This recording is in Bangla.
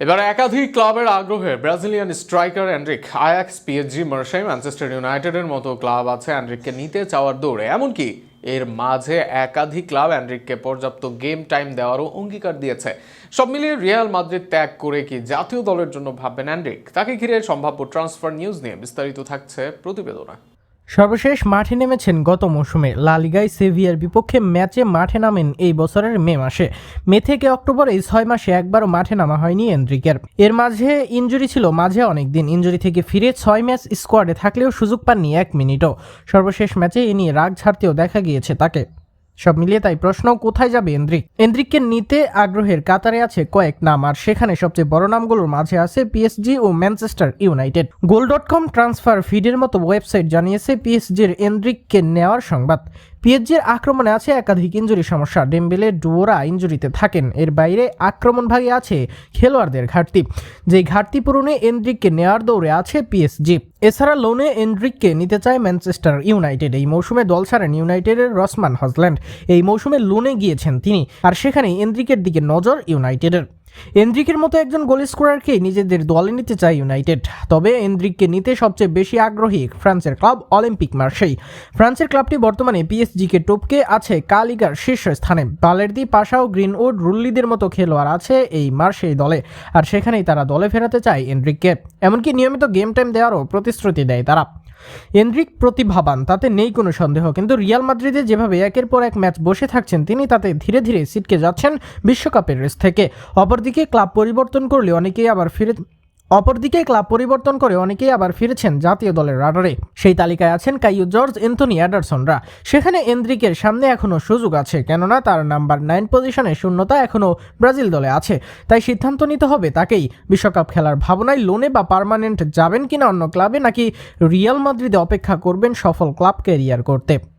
এবার একাধিক ক্লাবের আগ্রহে Brazilian striker Endrick Ajax, PSG Marseille Manchester ইউনাইটেডের মতো ক্লাব আছে অ্যান্ড্রিককে নিতে চাওয়ার দৌড়ে। এমনকি এর মাঝে একাধিক ক্লাব অ্যান্ড্রিককে পর্যাপ্ত গেম টাইম দেওয়ারও অঙ্গীকার দিয়েছে। সব মিলিয়ে রিয়াল মাদ্রিদ ত্যাগ করে কি জাতীয় দলের জন্য ভাববেন অ্যান্ড্রিক তাকে ঘিরে সম্ভাব্য ট্রান্সফার নিউজ নিয়ে বিস্তারিত থাকছে প্রতিবেদনা। সর্বশেষ মাঠে নেমেছেন গত মৌসুমে লালিগায় সেভিয়ার বিপক্ষে ম্যাচে মাঠে নামেন এই বছরের মে মাসে। মে থেকে অক্টোবর ছয় মাসে একবারও মাঠে নামা হয়নি এন্ড্রিকের এর মাঝে ইঞ্জুরি ছিল মাঝে অনেক দিন ইঞ্জুরি থেকে ফিরে ছয় ম্যাচ স্কোয়াডে থাকলেও সুযোগ পাননি এক মিনিটও। সর্বশেষ ম্যাচে এ নিয়ে রাগ ছাড়তেও দেখা গিয়েছে তাকে। সব মিলিয়ে তাই প্রশ্ন, কোথায় যাবে এন্দ্রিক? এন্দ্রিককে নিতে আগ্রহের কাতারে আছে কয়েক নাম, আর সেখানে সবচেয়ে বড় নামগুলোর মাঝে আছে পিএসজি ও Manchester United goal dot com transfer ফিডের মতো ওয়েবসাইট জানিয়েছে পিএসজির এন্দ্রিককে নেওয়ার সংবাদ। পিএসজির আক্রমণে আছে একাধিক ইঞ্জুরি সমস্যা। ডেম্বেলে ডুয়োরা ইঞ্জুরিতে থাকেন। এর বাইরে আক্রমণ ভাগে আছে খেলোয়াড়দের ঘাটতি। যেই ঘাটতি পূরণে এন্ড্রিককে নেওয়ার দৌড়ে আছে পিএসজি। এছাড়া লোনে এন্ড্রিককে নিতে চায় ম্যানচেস্টার ইউনাইটেড। এই মৌসুমে দল ছাড়েন ইউনাইটেডের রসমান হজল্যান্ড। এই মৌসুমে লোনে গিয়েছেন তিনি। আর সেখানে এন্ড্রিকের দিকে নজর ইউনাইটেডের। এন্দ্রিকের মতো একজন গোল স্কোরারকেই নিজেদের দলে নিতে চায় ইউনাইটেড। তবে এন্দ্রিককে নিতে সবচেয়ে বেশি আগ্রহী ফ্রান্সের ক্লাব অলিম্পিক মার্সেই ফ্রান্সের ক্লাবটি বর্তমানে পিএসজিকে টপকে আছে কালিগার শীর্ষ স্থানে। বালেরদি, পাশাও গ্রিনউড, রুল্লিদের মতো খেলোয়াড় আছে এই মার্সেই দলে, আর সেখানেই তারা দলে ফেরাতে চায় এন্ড্রিককে এমনকি নিয়মিত গেম টাইম দেওয়ারও প্রতিশ্রুতি দেয় তারা। এন্ড্রিক প্রতিভাবান, তাতে নেই কোনো সন্দেহ। কিন্তু রিয়াল মাদ্রিদে যেভাবে একের পর এক ম্যাচ বসে থাকছেন, তিনি তাতে ধীরে ধীরে সিটকে যাচ্ছেন বিশ্বকাপের রেস থেকে। অপরদিকে ক্লাব পরিবর্তন করলে অনেকেই আবার ফিরে অপরদিকে ক্লাব পরিবর্তন করে অনেকেই আবার ফিরেছেন জাতীয় দলের রাডারে। সেই তালিকায় আছেন কাইউ জর্জ, এন্থনি অ্যাডারসনরা। সেখানে এন্দ্রিকের সামনে এখনও সুযোগ আছে, কেননা তার নাম্বার নাইন পজিশনে শূন্যতা এখনও ব্রাজিল দলে আছে। তাই সিদ্ধান্ত নিতে হবে তাকেই। বিশ্বকাপ খেলার ভাবনায় লোনে বা পার্মানেন্ট যাবেন কিনা অন্য ক্লাবে নাকি রিয়াল মাদ্রিদে অপেক্ষা করবেন সফল ক্লাব ক্যারিয়ার করতে।